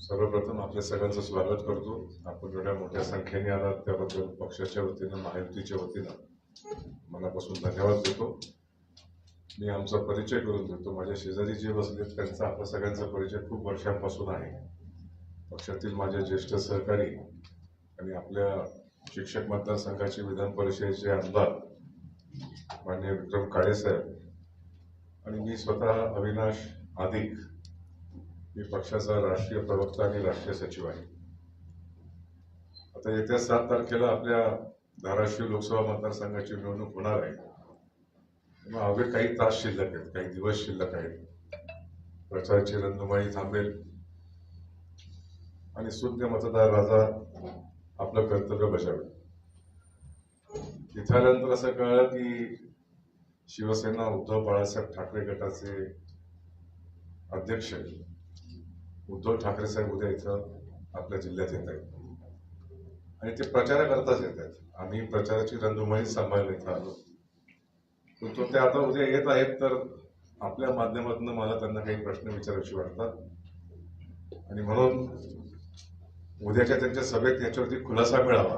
सर्वप्रथम आपल्या सगळ्यांचं स्वागत करतो. आपण एवढ्या मोठ्या संख्येने आलात त्याबद्दल पक्षाच्या वतीनं महायुतीच्या वतीनं मनापासून धन्यवाद देतो. मी आमचा परिचय करून देतो. माझ्या शेजारी जे बसलेत त्यांचा आपल्या सगळ्यांचा परिचय खूप वर्षांपासून आहे. पक्षातील माझे ज्येष्ठ सहकारी आणि आपल्या शिक्षक मतदारसंघाचे विधान परिषदेचे आमदार माननीय विक्रम काळेसाहेब आणि मी स्वतः अविनाश आदिक मी पक्षाचा राष्ट्रीय प्रवक्ता आणि राष्ट्रीय सचिव आहे. आता येत्या सात तारखेला आपल्या धाराशिव लोकसभा मतदारसंघाची निवडणूक होणार आहे. मग अवघे काही तास शिल्लक आहेत काही दिवस शिल्लक आहेत. प्रचाराची रंगमाळी थांबेल. आणि शून्य मतदार राजा आपलं कर्तव्य बजावेल. इथं आल्यानंतर असं कळलं की शिवसेना उद्धव बाळासाहेब ठाकरे गटाचे अध्यक्ष उद्धव ठाकरे साहेब उद्या इथं आपल्या जिल्ह्यात येत आहेत. आणि ते प्रचाराकरताच येत आहेत. आम्ही प्रचाराची रंगमही सांभाळून इथं आलो. पण तो ते आता उद्या येत आहेत तर आपल्या माध्यमातून मला त्यांना काही प्रश्न विचारायचे वाटतात. आणि म्हणून उद्याच्या त्यांच्या सभेत याच्यावरती खुलासा मिळावा.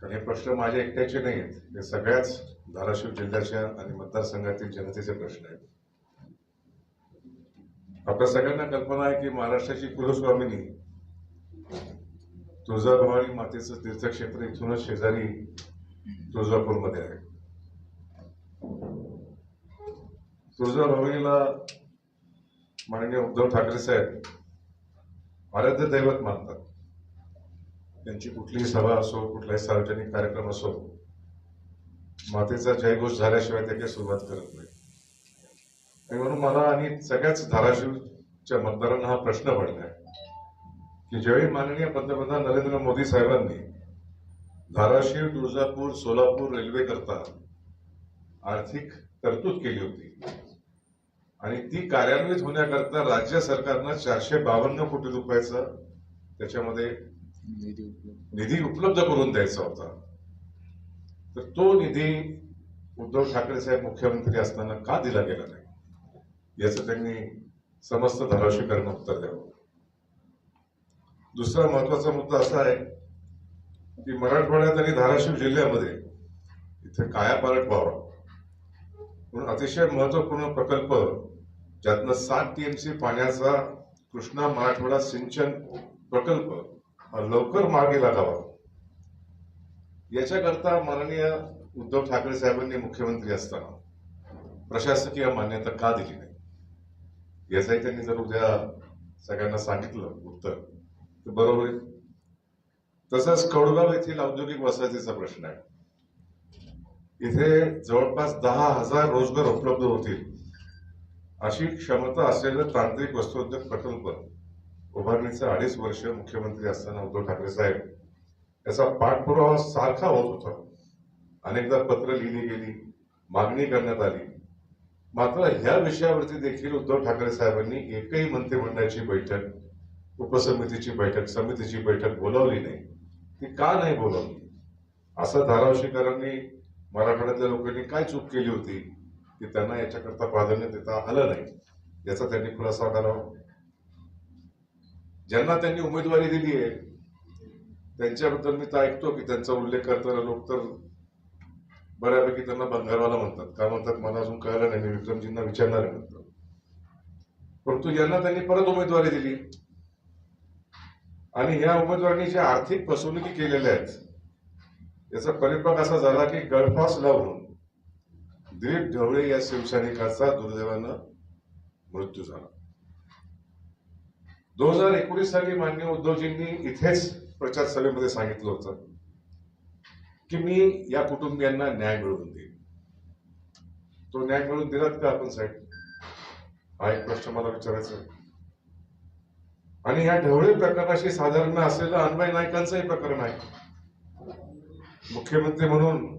कारण हे प्रश्न माझ्या एकट्याचे नाही आहेत हे सगळ्याच धाराशिव जिल्ह्याच्या आणि मतदारसंघातील जनतेचे प्रश्न आहेत. आपल्या सगळ्यांना कल्पना आहे की महाराष्ट्राची कुलस्वामिनी तुळजाभवानी मातेचं तीर्थक्षेत्र इथूनच शेजारी तुळजापूरमध्ये आहे. तुळजाभवानीला माननीय उद्धव ठाकरे साहेब आराध्य दैवत मानतात. त्यांची कुठलीही सभा असो कुठलाही सार्वजनिक कार्यक्रम असो मातेचा जयघोष झाल्याशिवाय ते काही सुरुवात करत नाही. आणि म्हणून मला आणि सगळ्याच धाराशिवच्या मतदारांना हा प्रश्न पडलाय की ज्यावेळी माननीय पंतप्रधान नरेंद्र मोदी साहेबांनी धाराशिव तुळजापूर सोलापूर रेल्वे करता आर्थिक तरतूद केली होती आणि ती कार्यान्वित होण्याकरता राज्य सरकारनं चारशे बावन्न कोटी रुपयाचा त्याच्यामध्ये निधी उपलब्ध करून द्यायचा होता. तर तो निधी उद्धव ठाकरे साहेब मुख्यमंत्री असताना का दिला गेला नाही? याचं त्यांनी समस्त धाराशिवकरांना उत्तर द्यावं. दुसरा महत्त्वाचा मुद्दा असा आहे की मराठवाड्यात आणि धाराशिव जिल्ह्यामध्ये इथे कायापालट व्हावा. म्हणून अतिशय महत्त्वपूर्ण प्रकल्प ज्यातनं सात टीएमसी पाण्याचा कृष्णा मराठवाडा सिंचन प्रकल्प हा लवकर मार्गी लागावा. याच्याकरता माननीय उद्धव ठाकरे साहेबांनी मुख्यमंत्री असताना प्रशासकीय मान्यता का दिली नाही? याचंही त्यांनी जर उद्या सगळ्यांना सांगितलं उत्तर तर बरोबर आहे. तसंच कौडगाव येथील औद्योगिक वसाहतीचा प्रश्न आहे. इथे जवळपास दहा हजार रोजगार उपलब्ध होतील अशी क्षमता असलेलं तांत्रिक वस्त्रोद्योग प्रकल्प उभारणीचं अडीच वर्ष मुख्यमंत्री असताना उद्धव ठाकरे साहेब याचा पाठपुरावा सारखा होत होता. अनेकदा पत्र लिहिली गेली मागणी करण्यात आली. मात्र ह्या विषयावरती देखील उद्धव ठाकरे साहेबांनी एकही मंत्रिमंडळाची बैठक उपसमितीची बैठक समितीची बैठक बोलावली नाही. ती का नाही बोलावली? असं धाराशिवकरांनी मराठवाड्यातल्या लोकांनी काय चूक केली होती? की त्यांना याच्याकरता प्राधान्य देता आलं नाही? याचा त्यांनी खुलासा करावा. ज्यांना त्यांनी उमेदवारी दिली आहे त्यांच्याबद्दल मी तर ऐकतो की त्यांचा उल्लेख करताना लोक तर बऱ्यापैकी त्यांना बंगारवाला म्हणतात. का म्हणतात? मला अजून कळलं नाही. मी विक्रमजींना विचारणार आहे म्हणतात. परंतु यांना त्यांनी परत उमेदवारी दिली. आणि ह्या उमेदवारांनी ज्या आर्थिक फसवणुकी केलेल्या आहेत याचा परिपाक असा झाला की गळफास लावून दिलीप ढवळे या शिवसैनिकाचा दुर्दैवानं मृत्यू झाला. दोन हजार एकोणीस साली मान्य उद्धवजींनी इथेच प्रचार सभेमध्ये सांगितलं होतं. की मी या कुटुंबियांना न्याय मिळवून देईन. तो न्याय मिळवून दिलात का आपण साहेब हा एक प्रश्न मला विचारायचा आहे. आणि ह्या ढवळे प्रकरणाशी साधारण असलेलं अन्वय नायकांचंही प्रकरण आहे. मुख्यमंत्री म्हणून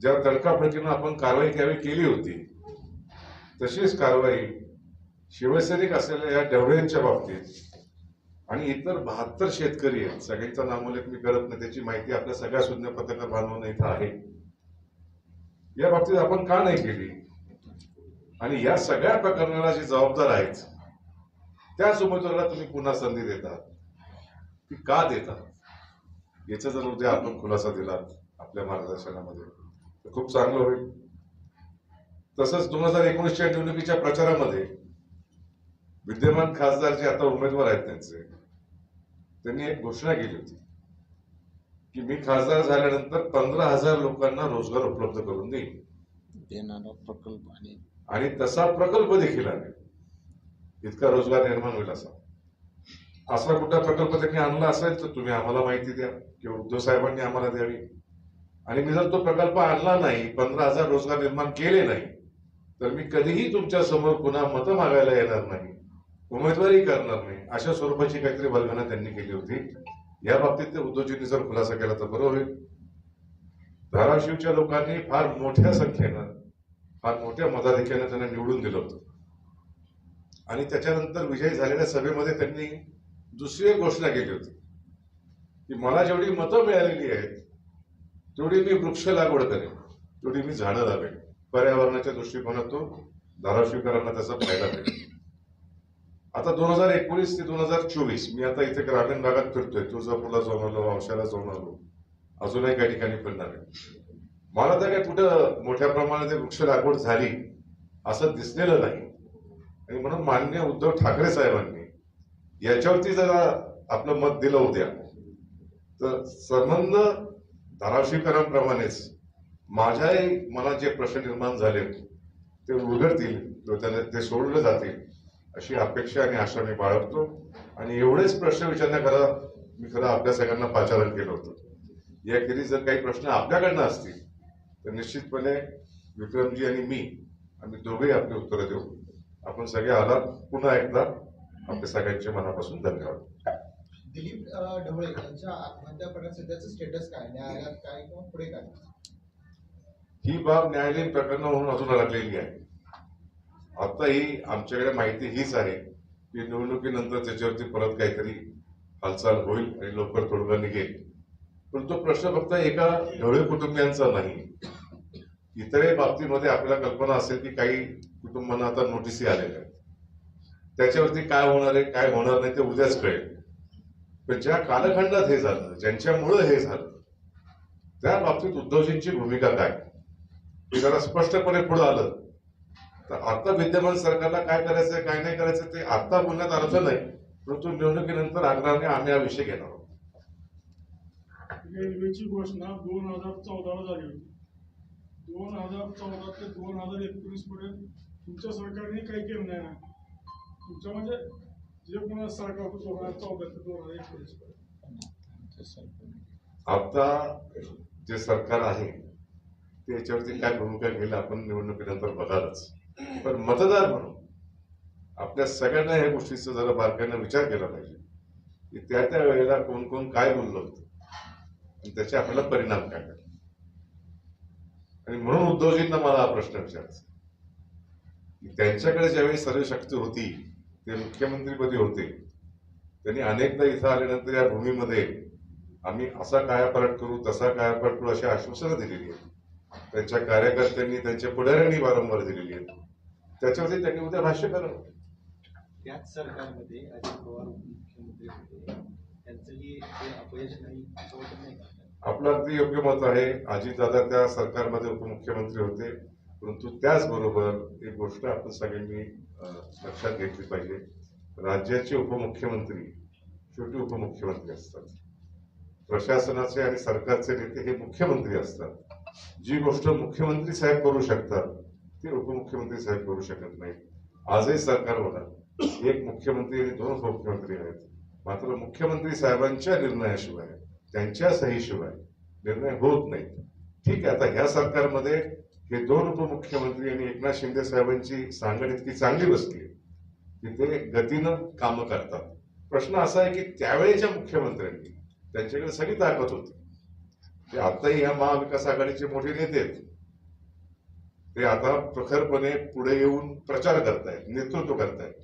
ज्या तडकाफडकीनं आपण कारवाई त्यावेळी केली होती तशीच कारवाई शिवसैनिक असलेल्या या ढवळ्यांच्या बाबतीत आणि इतर बहात्तर शेतकरी आहेत. सगळ्यांचा नामोल्लेख मी करत नाही. त्याची माहिती आपल्या सगळ्या सुज्ञ पत्रकार बांधवांना इथं आहे. या बाबतीत आपण का नाही केली? आणि या सगळ्या प्रकरणाला जे जबाबदार आहेत त्याच उमेदवाराला तुम्ही पुन्हा संधी देता. ती का देता? याचा जर उद्या आपण खुलासा दिला आपल्या मार्गदर्शनामध्ये तर खूप चांगलं होईल. तसंच दोन हजार एकोणीसच्या निवडणुकीच्या प्रचारामध्ये विद्यमान खासदार जे आता उमेदवार आहेत त्यांचे त्यांनी एक घोषणा केली होती. की मी खासदार झाल्यानंतर पंधरा हजार लोकांना रोजगार उपलब्ध करून देईन. देणारा प्रकल्प आणि आणि तसा प्रकल्प देखील आहे इतका रोजगार निर्माण होईल असा. असा कुठला प्रकल्प त्यांनी आणला असेल तर तुम्ही आम्हाला माहिती द्या. किंवा उद्धव साहेबांनी आम्हाला द्यावी. आणि मी जर तो प्रकल्प आणला नाही पंधरा हजार रोजगार निर्माण केले नाही तर मी कधीही तुमच्यासमोर पुन्हा मतं मागायला येणार नाही. उमेदवारी करणार नाही. अशा स्वरूपाची काहीतरी वल्गना त्यांनी केली होती. या बाबतीत ते उद्धवजींनी जर खुलासा केला तर बरं होईल. धाराशिवच्या लोकांनी फार मोठ्या संख्येनं फार मोठ्या मताधिक्यानं त्यांना निवडून दिलं होतं. आणि त्याच्यानंतर विजयी झालेल्या सभेमध्ये त्यांनी दुसरी एक घोषणा केली होती. की मला जेवढी मतं मिळालेली आहेत तेवढी मी वृक्ष लागवड करेन. तेवढी मी झाडं लावेन. पर्यावरणाच्या दृष्टिकोनातून धाराशिवकरांना त्याचा फायदा मिळेल. आता दोन हजार एकोणीस ते दोन हजार चोवीस मी आता इथे ग्रामीण भागात फिरतोय तुळजापूरला जाऊन आलो औषधाला जाऊन आलो. अजूनही काही ठिकाणी फिरणार आहे. मला तर काय कुठं मोठ्या प्रमाणात वृक्ष लागवड झाली असं दिसलेलं नाही. आणि म्हणून मान्य उद्धव ठाकरे साहेबांनी याच्यावरती जरा आपलं मत दिलं उद्या. तर संबंध धाराशिवकरांप्रमाणेच. माझ्याही मनात जे प्रश्न निर्माण झाले ते उलगडतील किंवा त्याने ते सोडले जातील. अशी अपेक्षा आणि आशा मी बाळगतो. आणि एवढेच प्रश्न विचारण्याकरा मी खरं आपल्या सगळ्यांना पाचारण केलं होतं. याखेरीज जर काही प्रश्न आपल्याकडनं असतील तर निश्चितपणे विक्रमजी आणि मी आम्ही दोघेही आपली उत्तरं देऊ. आपण सगळे आलात. पुन्हा एकदा आपल्या सगळ्यांचे मनापासून धन्यवाद. दिलीप ढवळे यांच्या आत्महत्या प्रकरण सध्याचं स्टेटस काय? न्यायालयात काय किंवा पुढे काय? ही बाब न्यायालयीन प्रकरण म्हणून अजून अडकलेली आहे. आता ही आमच्याकडे माहिती हीच आहे की निवडणुकीनंतर त्याच्यावरती परत काहीतरी हालचाल होईल आणि लवकर तोडगा निघेल. पण तो प्रश्न फक्त एका ढवळे कुटुंबियांचा नाही. इतरही बाबतीमध्ये आपल्याला कल्पना असेल की काही कुटुंबांना आता नोटीसी आलेल्या आहेत. त्याच्यावरती काय होणार आहे काय होणार नाही ते उद्याच कळेल. पण ज्या कालखंडात हे झालं ज्यांच्यामुळं हे झालं त्या बाबतीत उद्धवजींची भूमिका काय? हे जरा स्पष्टपणे पुढे आलं. तर आता विद्यमान सरकारला काय करायचं काय नाही करायचं ते आता बोलण्यात अर्थ नाही. परंतु निवडणुकीनंतर आग्रहाने आम्ही हा विषय घेणार आहोत. रेल्वेची घोषणा दोन हजार चौदाला झाली होती. दोन हजार चौदा ते दोन हजार एकोणीस पर्यंत तुमच्या सरकारने काही केलं नाही ना? तुमच्या म्हणजे जे कोणा सरकार होतं दोन हजार चौदा ते दोन हजार एकोणीस पर्यंत. आता जे सरकार आहे ते याच्यावरती काय भूमिका घेईल आपण निवडणुकीनंतर बघालच. पण मतदार म्हणून आपल्या सगळ्यांना या गोष्टीचा जरा बारकाईनं विचार केला पाहिजे. की त्या त्या वेळेला कोण कोण काय बोललं होतं. आणि त्याचे आपल्याला परिणाम काय झाले. आणि म्हणून उद्धवजींना मला हा प्रश्न विचारायचा की त्यांच्याकडे ज्यावेळी सर्व शक्ती होती ते मुख्यमंत्रीपदी होते त्यांनी अनेकदा इथं आल्यानंतर या भूमीमध्ये आम्ही असा कायापालट करू तसा कायापालट करू अशी आश्वासनं दिलेली आहेत. त्यांच्या कार्यकर्त्यांनी त्यांच्या पुढाऱ्यांनी वारंवार दिलेली आहेत त्याच्यावरती त्यांनी उद्या भाष्य करावं त्याच सरकारमध्ये अजित पवार मुख्यमंत्री होते. अपयश नाही आपलं अगदी योग्य मत आहे. अजितदादा त्या सरकारमध्ये उपमुख्यमंत्री होते. परंतु त्याचबरोबर एक गोष्ट आपण सगळ्यांनी लक्षात घेतली पाहिजे. राज्याचे उपमुख्यमंत्री शेवटी उपमुख्यमंत्री असतात. प्रशासनाचे आणि सरकारचे नेते हे मुख्यमंत्री असतात. जी गोष्ट मुख्यमंत्री साहेब करू शकतात ती उपमुख्यमंत्री साहेब करू शकत नाही आजही सरकार होणार एक मुख्यमंत्री आणि दोन उपमुख्यमंत्री आहेत. मात्र मुख्यमंत्री साहेबांच्या निर्णयाशिवाय त्यांच्या सहीशिवाय निर्णय होत नाही ठीक आहे आता ह्या सरकारमध्ये हे दोन उपमुख्यमंत्री आणि एकनाथ शिंदे साहेबांची सांगड इतकी चांगली बसली की ते गतीनं कामं करतात. प्रश्न असा आहे की त्यावेळेच्या मुख्यमंत्र्यांनी त्यांच्याकडे सगळी ताकद होती. ते आताही ह्या महाविकास आघाडीचे मोठे नेते आहेत. ते आता प्रखरपणे पुढे येऊन प्रचार करतायत नेतृत्व करतायत.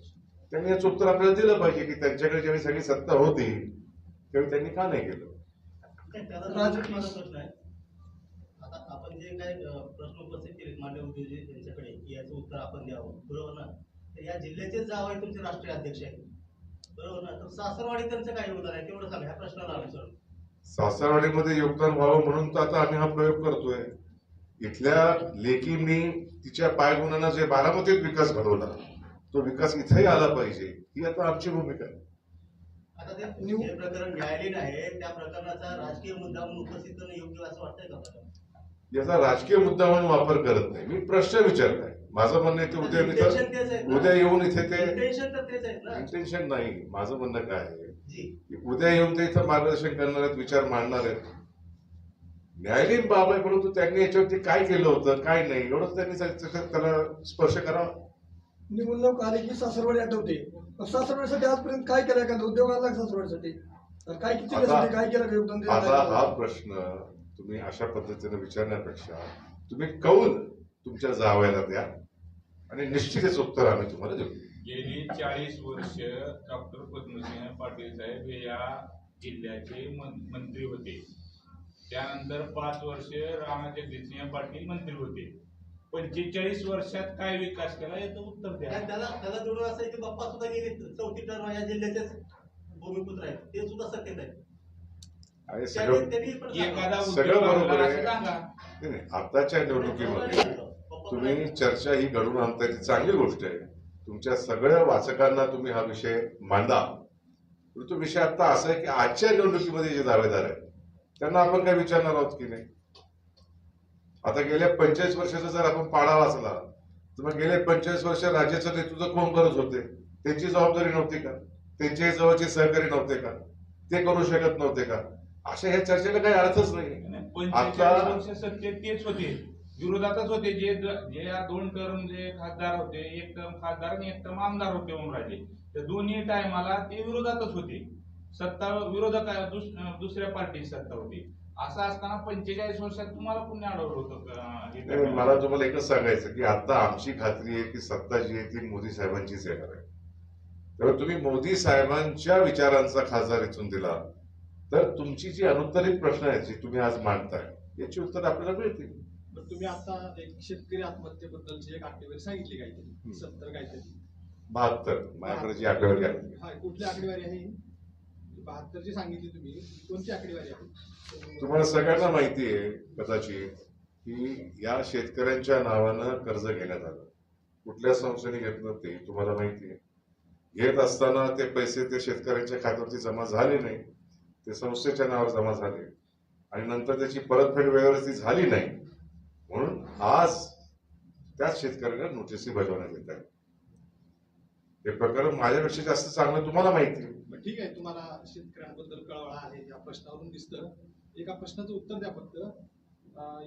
त्यांनी याचं उत्तर आपल्याला दिलं पाहिजे की त्यांच्याकडे ज्यावेळी सगळी सत्ता होती त्यावेळी त्यांनी का नाही केलं? आता आपण जे काही प्रश्न उपस्थित केले मान्य उद्योजक यांच्याकडे की याचं उत्तर आपण द्यावं बरोबर ना? तर या जिल्ह्याचे जाव आहे तुमचे राष्ट्रीय अध्यक्ष आहेत. बरोबर ना? तर सासरवाडी त्यांचं काय योगदान आहे? तेवढं सांगा ह्या प्रश्नाला अनुसरून सासरवाडीमध्ये योगदान व्हावं म्हणून तर आता आम्ही हा प्रयोग करतोय. इथल्या लेकींनी तिच्या पायगुणानं जे बारामतीत विकास घडवला तो विकास इथेही आला पाहिजे ही आता आमची भूमिका आहे. आता ते जे प्रकरण न्यायालयीन आहे त्या प्रकरणाचा राजकीय मुद्दा म्हणून उपस्थित करणं योग्य असं वाटतंय का आपल्याला? याचा राजकीय मुद्दा म्हणून वापर करत नाही. मी प्रश्न विचारलाय माझं म्हणणं आहे ते उद्या? उद्या येऊन इथे ते Intention तर तेच आहेत ना. इंटेन्शन नाही. माझं म्हणणं काय आहे? उद्या येऊन ते इथं मार्गदर्शन करणार आहेत विचार मांडणार आहेत. न्यायालयीन बाब आहे परंतु त्यांनी याच्यावरती काय केलं होतं काय नाही एवढंच त्यांनी त्याला स्पर्श करावा. निवडणूक आली की सासरवाडी आठवते. सासरवाडीसाठी आजपर्यंत काय केलं का सासरवाडीसाठी. तर काय किती काय केलं योगदान दिलं आता हा? प्रश्न तुम्ही अशा पद्धतीने विचारण्यापेक्षा तुम्ही कौल तुमच्या जावयाला द्या आणि निश्चितच उत्तर आम्ही तुम्हाला देऊ. गेली चाळीस वर्ष डॉक्टर पद्मसिंह पाटील साहेब हे या जिल्ह्याचे मंत्री होते. त्यानंतर पाच वर्ष राणा जगजितसिंह पाटील मंत्री होते. पंचेचाळीस वर्षात काय विकास केला याचं उत्तर द्या. त्याला त्याला जोडून असं की बाप्पा सुद्धा गेले चौथी टर्म या जिल्ह्याचे भूमिपुत्र आहेत. ते सुद्धा सत्तेत आहेत आताच्या निवडणुकीमध्ये तुम्ही चर्चा ही घडून आणताय ती चांगली गोष्ट आहे. तुमच्या सगळ्या वाचकांना तुम्ही हा विषय मांडा. परंतु विषय आता असा आहे की आजच्या निवडणुकीमध्ये जे दावेदार आहेत त्यांना आपण काय विचारणार आहोत की नाही? आता गेल्या पंचेचाळीस वर्षाचा जर आपण पाडा वाचला तर मग गेले पंचेचाळीस वर्ष राज्याचं नेतृत्व कोण करत होते? त्यांची जबाबदारी नव्हती का? त्यांचे जवळचे सहकारी नव्हते का? ते करू शकत नव्हते का? अशा ह्या चर्चेला काही अर्थच नाही आता- तेच होते. विरोधातच होते जे जे या दोन टर्म जे खासदार होते एक टर्म खासदार आणि एक टर्म आमदार होते ओमराजे त्या दोन्ही टायमाला ते विरोधातच होते. सत्ता विरोधक दुस- दुसऱ्या पार्टी सत्ता होती. असं असताना पंचेचाळीस वर्षात तुम्हाला पुण्य अडवलं होतं मला तुम्हाला एकच सांगायचं की आता आमची खात्री आहे की सत्ता जी आहे ती मोदी साहेबांचीच येणार आहे. तेव्हा तुम्ही मोदी साहेबांच्या विचारांचा खासदार इथून दिला. तर तुमची जी अनुत्तरित प्रश्न आहेत जी तुम्ही आज मांडताय याची उत्तर आपल्याला मिळतील. तुम्ही आता एक शेतकरी आत्महत्येबद्दलची एक आकडेवारी सांगितली काहीतरी सत्तर काहीतरी. बहात्तर माझ्याकडे आकडेवारी आहे. हा कुठली आकडेवारी आहे? बहात्तर जी सांगितली तुम्ही. ती कोणती आकडेवारी आहे? तुम्हाला सगळ्यांना माहिती आहे कदाचित की या शेतकऱ्यांच्या नावानं कर्ज घेण्यात आलं. कुठल्या संस्थेने घेतलं ते तुम्हाला माहिती आहे. घेत असताना ते पैसे ते शेतकऱ्यांच्या खात्यावरती जमा झाले नाही. ते संस्थेच्या नावावर जमा झाले. आणि नंतर त्याची परतफेड वेळेवरती झाली नाही. आज त्याच शेतकऱ्यांना नोटिसी बजावण्यात येत आहे. हे प्रकरण माझ्यापेक्षा जास्त चांगलं तुम्हाला माहिती आहे. ठीक आहे तुम्हाला शेतकऱ्यांबद्दल कळवळा आहे या प्रश्नावरून दिसतं. एका प्रश्नाचं उत्तर द्या फक्त.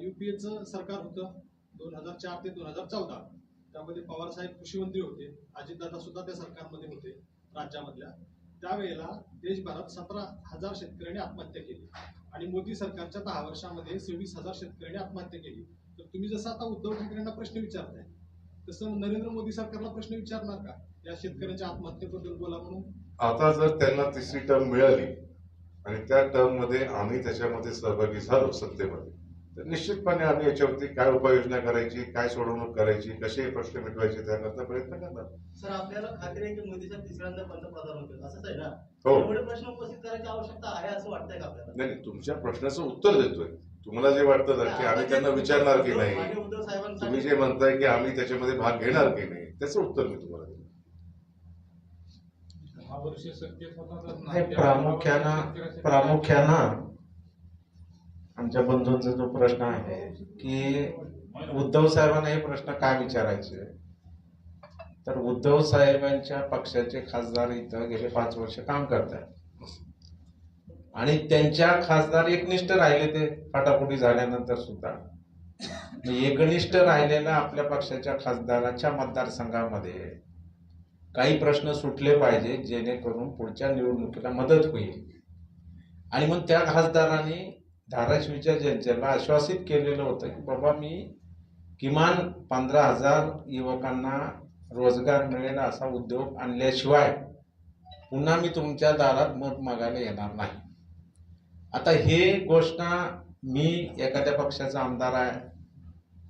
युपीएचं सरकार होतं दोन हजार चार ते दोन हजार चौदा. त्यामध्ये पवार साहेब कृषी मंत्री होते अजितदादा सुद्धा त्या सरकारमध्ये होते राज्यामधल्या. त्यावेळेला देशभरात सतरा हजार शेतकऱ्यांनी आत्महत्या केली. आणि मोदी सरकारच्या दहा वर्षामध्ये सव्वीस हजार शेतकऱ्यांनी आत्महत्या केली. तर तुम्ही जसं आता उद्धव ठाकरेंना प्रश्न विचारताय तसं नरेंद्र मोदी सरकारला प्रश्न विचारणार का? या शेतकऱ्यांच्या आत्महत्येबद्दल बोला म्हणून. आता जर त्यांना तिसरी टर्म मिळाली आणि त्या टर्ममध्ये आम्ही त्याच्यामध्ये सहभागी झालो सत्तेमध्ये तर निश्चितपणे आम्ही याच्यावरती काय उपाययोजना करायची काय सोडवणूक करायची कसे प्रश्न मिटवायचे त्याकरता प्रयत्न करणार. सर आपल्याला खात्री आहे की मोदी साहेब तिसऱ्यांदा पंतप्रधान होतील असंच आहे ना? हो. एवढे प्रश्न उपस्थित करायची आवश्यकता आहे असं वाटतंय का आपल्याला? नाही नाही, तुमच्या प्रश्नाचं उत्तर देतोय. तुम्हाला जे वाटतं ना की आम्ही त्यांना विचारणार की नाही. तुम्ही जे म्हणताय की आम्ही त्याच्यामध्ये भाग घेणार की नाही त्याचं उत्तर मी तुम्हाला देईन. प्रामुख्यानं प्रामुख्यानं आमच्या बंधूंचा जो प्रश्न आहे की उद्धव साहेबांना हे प्रश्न काय विचारायचे? तर उद्धव साहेबांच्या पक्षाचे खासदार इथं गेले पाच वर्ष काम करतात आणि त्यांच्या खासदार एकनिष्ठ राहिले ते फटाफुटी झाल्यानंतर सुद्धा. एकनिष्ठ राहिलेल्या आपल्या पक्षाच्या खासदाराच्या मतदारसंघामध्ये काही प्रश्न सुटले पाहिजे जेणेकरून पुढच्या निवडणुकीला मदत होईल. आणि मग त्या खासदारांनी धाराशिवच्या जनतेला आश्वासित केलेलं होतं की बाबा मी किमान पंधरा हजार युवकांना रोजगार मिळेल असा उद्योग आणल्याशिवाय पुन्हा मी तुमच्या दारात मत मागायला येणार नाही. आता हे घोषणा मी एखाद्या पक्षाचा आमदार आहे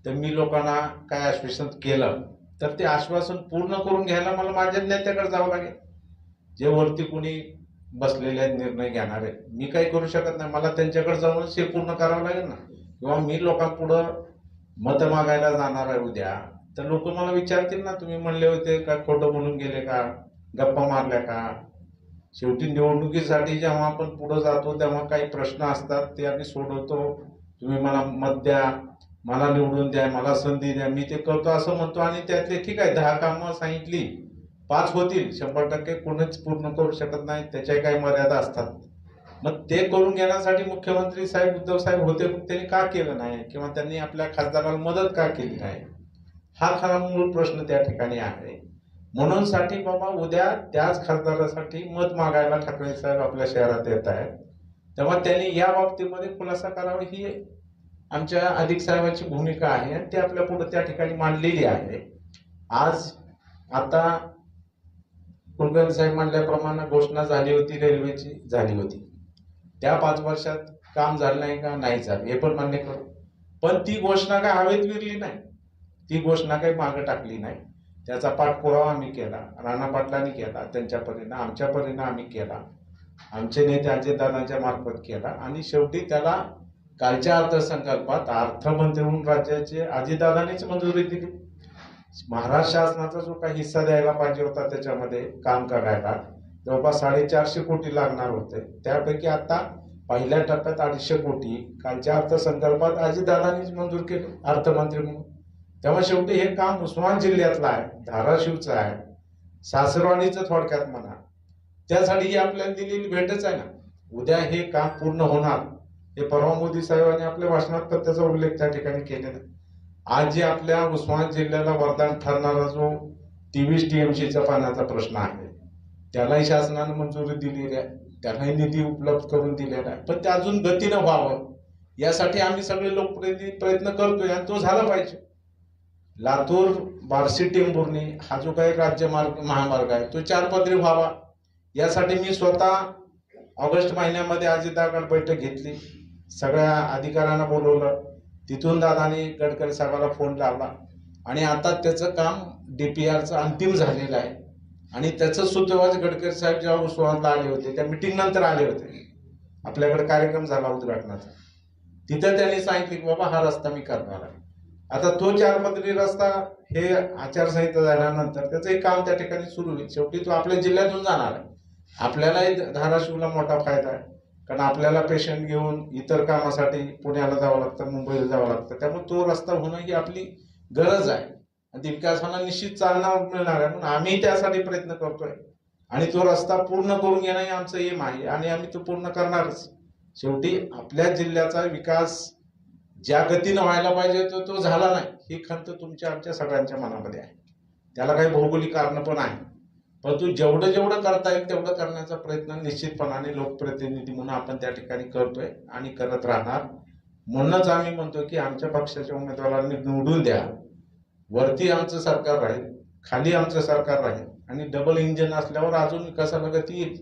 तर मी लोकांना काय आश्वासन केलं तर ते आश्वासन पूर्ण करून घ्यायला मला माझ्या नेत्याकडे जावं लागेल. जे वरती कुणी बसलेले आहेत निर्णय घेणारे मी काही करू शकत नाही. मला त्यांच्याकडे जाऊनच हे पूर्ण करावं लागेल ना? किंवा मी लोकांपुढं मत मागायला जाणार आहे उद्या तर लोक मला विचारतील ना तुम्ही म्हणले होते का खोटं बोलून गेले का? गप्पा मारल्या का? शेवटी निवडणुकीसाठी जेव्हा आपण पुढं जातो तेव्हा काही प्रश्न असतात ते आम्ही सोडवतो. तुम्ही मला मत द्या मला निवडून द्या मला संधी द्या मी ते करतो असं म्हणतो. आणि त्यातले ठीक आहे दहा कामं सांगितली पाच होतील. शंभर टक्के कोणीच पूर्ण करू शकत नाही त्याच्याही काही मर्यादा असतात. मग ते करून घेण्यासाठी मुख्यमंत्री साहेब उद्धव साहेब होते पण त्यांनी का केलं नाही? किंवा त्यांनी आपल्या खासदाराला मदत का केली नाही? हा खरा मूळ प्रश्न त्या ठिकाणी आहे. म्हणून साठी बाबा उद्या त्याच खासदारासाठी मत मागायला ठाकरे साहेब आपल्या शहरात येत आहेत. तेव्हा त्यांनी या बाबतीमध्ये खुलासा करावा ही आमच्या अधिक साहेबांची भूमिका आहे आणि ती आपल्या पुढे त्या ठिकाणी मांडलेली आहे. आज आता कुलकर्णी साहेब म्हणल्याप्रमाणे घोषणा झाली होती रेल्वेची झाली होती. त्या पाच वर्षात काम झालं नाही का? नाही झालं. हे पण मान्य करू. पण ती घोषणा काय हवेत विरली नाही. ती घोषणा काही मागं टाकली नाही. त्याचा पाठपुरावा आम्ही केला. राणा पाटलांनी केला. त्यांच्या परीनं आमच्या परीनं आम्ही केला. आमचे नेते अजितदादांच्या मार्फत केला. आणि शेवटी त्याला कालच्या अर्थसंकल्पात अर्थमंत्री म्हणून राज्याचे अजितदादांनीच मंजुरी दिली. महाराष्ट्र शासनाचा जो काही हिस्सा द्यायला पाहिजे होता त्याच्यामध्ये काम करायला जवळपास साडेचारशे कोटी लागणार होते. त्यापैकी आता पहिल्या टप्प्यात अडीचशे कोटी कालच्या अर्थसंकल्पात अजितदादांनीच मंजूर केले अर्थमंत्री म्हणून. तेव्हा शेवटी हे काम उस्मान जिल्ह्यातलं आहे धाराशिवचं आहे सासरवाणीचं थोडक्यात म्हणा. त्यासाठी ही आपल्याला दिलेली भेटच आहे ना. उद्या हे काम पूर्ण होणार. हे परवा मोदी साहेबांनी आपल्या भाषणात तर त्याचा उल्लेख त्या ठिकाणी केलेला आहे. आज जे आपल्या उस्मान जिल्ह्याला वरदान ठरणारा जो तेवीस टीएमसीचा पाण्याचा प्रश्न आहे त्यालाही शासनानं मंजुरी दिलेली आहे. त्यालाही निधी उपलब्ध करून दिलेला आहे. पण ते अजून गतीनं व्हावं यासाठी आम्ही सगळे लोकप्रिय प्रयत्न करतोय आणि तो झाला पाहिजे. लातूर बार्शी टेंभुर्णी हा जो काही राज्य मार्ग महामार्ग आहे तो चार पदरी व्हावा. यासाठी मी स्वतः ऑगस्ट महिन्यामध्ये अजितागड बैठक घेतली. सगळ्या अधिकाऱ्यांना बोलवलं. तिथून दादानी गडकरी साहेबाला फोन लावला. आणि आता त्याचं काम डी पी आरचं अंतिम झालेलं आहे. आणि त्याचं सुतोवाच गडकरी साहेब जेव्हा उत्सवाला आले होते त्या मिटिंग नंतर आले होते. आपल्याकडे कार्यक्रम झाला उद्घाटनाचा. तिथं त्यांनी सांगितले की बाबा हा रस्ता मी करणार आहे. आता तो चार पदरी रस्ता हे आचारसंहिता झाल्यानंतर त्याचंही काम त्या ठिकाणी सुरू होईल शेवटी तो आपल्या जिल्ह्यातून जाणार आहे. आपल्यालाही धाराशिवला मोठा फायदा आहे. कारण आपल्याला पेशंट घेऊन इतर कामासाठी पुण्याला जावं लागतं मुंबईला जावं लागतं. त्यामुळे तो रस्ता होणं ही आपली गरज आहे. आणि ती विकासाला निश्चित चालना मिळणार आहे. म्हणून आम्ही त्यासाठी प्रयत्न करतोय. आणि तो रस्ता पूर्ण करून घेणं हे आमचं एम आहे. आणि आम्ही तो पूर्ण करणारच. शेवटी आपल्या जिल्ह्याचा विकास ज्या गतीनं व्हायला पाहिजे तो तो झाला नाही. ही खंत तुमच्या आमच्या सगळ्यांच्या मनामध्ये आहे. त्याला काही भौगोलिक कारणं पण आहे परंतु जेवढं जेवढं करता येईल तेवढं करण्याचा प्रयत्न निश्चितपणाने लोकप्रतिनिधी म्हणून आपण त्या ठिकाणी करतोय आणि करत राहणार. म्हणूनच आम्ही म्हणतो की आमच्या पक्षाच्या उमेदवारांनी निवडून द्या. वरती आमचं सरकार राहील खाली आमचं सरकार राहील आणि डबल इंजिन असल्यावर अजून विकासाला गती येईल.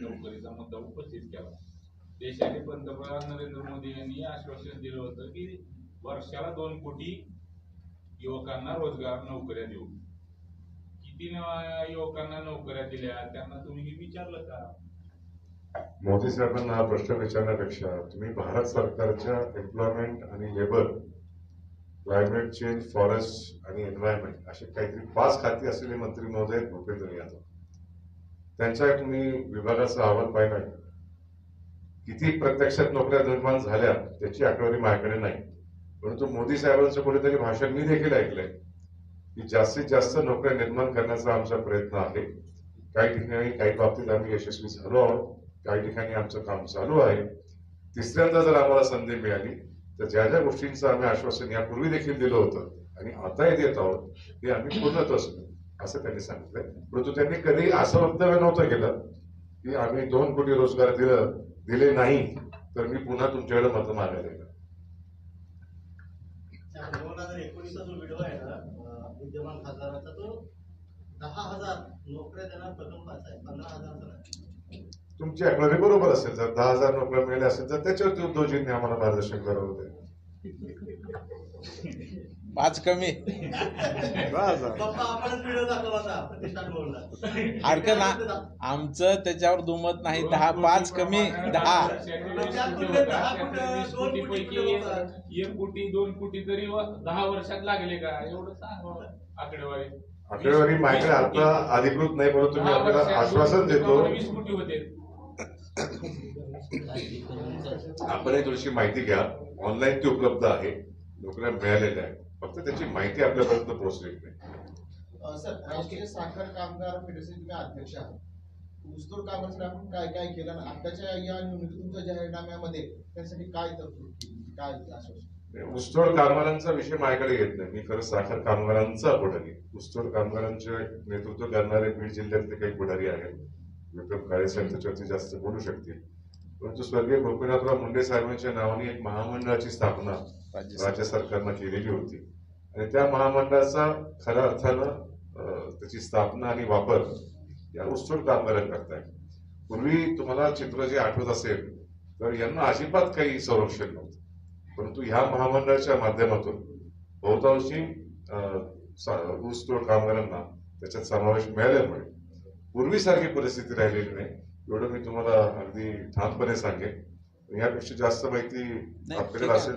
नोकरीचा मुद्दा उपस्थित केला. देशाचे पंतप्रधान नरेंद्र मोदी यांनी आश्वासन दिलं होतं की वर्षाला दोन कोटी युवकांना रोजगार नोकऱ्या देऊ. किती युवकांना नोकऱ्या दिल्या त्यांना तुम्ही हे विचारलं का? मोदी साहेबांना हा प्रश्न विचारण्यापेक्षा तुम्ही भारत सरकारच्या एम्प्लॉयमेंट आणि लेबर क्लायमेट चेंज फॉरेस्ट आणि एन्व्हायरमेंट असे काहीतरी पाच खाती असलेले मंत्री महोदय आहेत भूपेंद्र यादव. त्यांच्या तुम्ही विभागाचा अहवाल पाहिला किती प्रत्यक्षात नोकऱ्या निर्माण झाल्या त्याची आकडेवारी माझ्याकडे नाही. परंतु मोदी साहेबांचं कुठेतरी भाषण मी देखील ऐकलंय की जास्तीत जास्त नोकऱ्या निर्माण करण्याचा आमचा प्रयत्न आहे. काही ठिकाणी काही बाबतीत आम्ही यशस्वी झालो आहोत काही ठिकाणी आमचं काम चालू आहे. तिसऱ्यांदा जर आम्हाला संधी मिळाली तर ज्या ज्या गोष्टींचं आम्ही आश्वासन यापूर्वी देखील दिलं होतं आणि आताही देत आहोत ते आम्ही पूर्णत असतो असं त्यांनी सांगितलंय. परंतु त्यांनी कधी असं वक्तव्य नव्हतं केलं की आम्ही दोन कोटी रोजगार दिलं दिले नाही तर मी पुन्हा तुमच्याकडे मतं मागायला येणार. दोन हजार एकोणीसचा जो व्हिडिओ आहे ना अं, विद्यमान खासदाराचा तो दहा हजार नोकऱ्या देणार प्रथम पास आहे पंधरा हजारचा नाही. तुमची आकडेवारी बरोबर असेल जर दहा हजार नोकऱ्या मिळाल्या असेल तर त्याच्यावरती उद्योजकांनी आम्हाला मार्गदर्शन करावं होते. पाच कमी. अडकं ना. आमचं त्याच्यावर दुमत नाही. दहा पाच कमी दहा. एक कोटी दोन कोटी तरी दहा वर्षात लागले का? एवढं सांग आकडेवारी. आकडेवारी माझ्याकडे आता अधिकृत नाही परंतु मी आपल्याला आश्वासन देतो. वीस कोटी होते. आपण एक थोडीशी माहिती घ्या. ऑनलाईन ती उपलब्ध आहे. नोकऱ्या मिळालेल्या आहेत. फक्त त्याची माहिती आपल्यापर्यंत पोहोचलेली नाही. सर राष्ट्रीय साखर कामगार फेडरेशन तुम्ही अध्यक्ष आहात. ऊसतोड आपण काय काय केलं आणि आताच्या या निवडणुकीत तुमच्या जाहीरनाम्यामध्ये त्यासाठी काय तरतूद काय आश्वासन? ऊसतोड कामगारांचा विषय माझ्याकडे येत नाही. मी खरं साखर कामगारांचा पुढारी. ऊसतोड कामगारांचे नेतृत्व करणारे बीड जिल्ह्यातले काही पुढारी आहेत. विक्रम काळे साहेब त्याच्यावरती जास्त बोलू शकतील. परंतु स्वर्गीय गोपीनाथराव मुंडे साहेबांच्या नावाने एक महामंडळाची स्थापना राज्य राज्य सरकारनं केलेली होती. आणि त्या महामंडळाचा खऱ्या अर्थानं त्याची स्थापना आणि वापर या ऊसतोड कामगारांकरता आहे पूर्वी तुम्हाला चित्र जे आठवत असेल तर यांना अजिबात काही संरक्षण नव्हतं. परंतु ह्या महामंडळाच्या माध्यमातून बहुतांशी ऊसतोड कामगारांना त्याच्यात समावेश मिळाल्यामुळे पूर्वीसारखी परिस्थिती राहिलेली नाही. एवढं मी तुम्हाला अगदी ठामपणे सांगेन. यापेक्षा जास्त माहिती आपल्याकडे. असेल.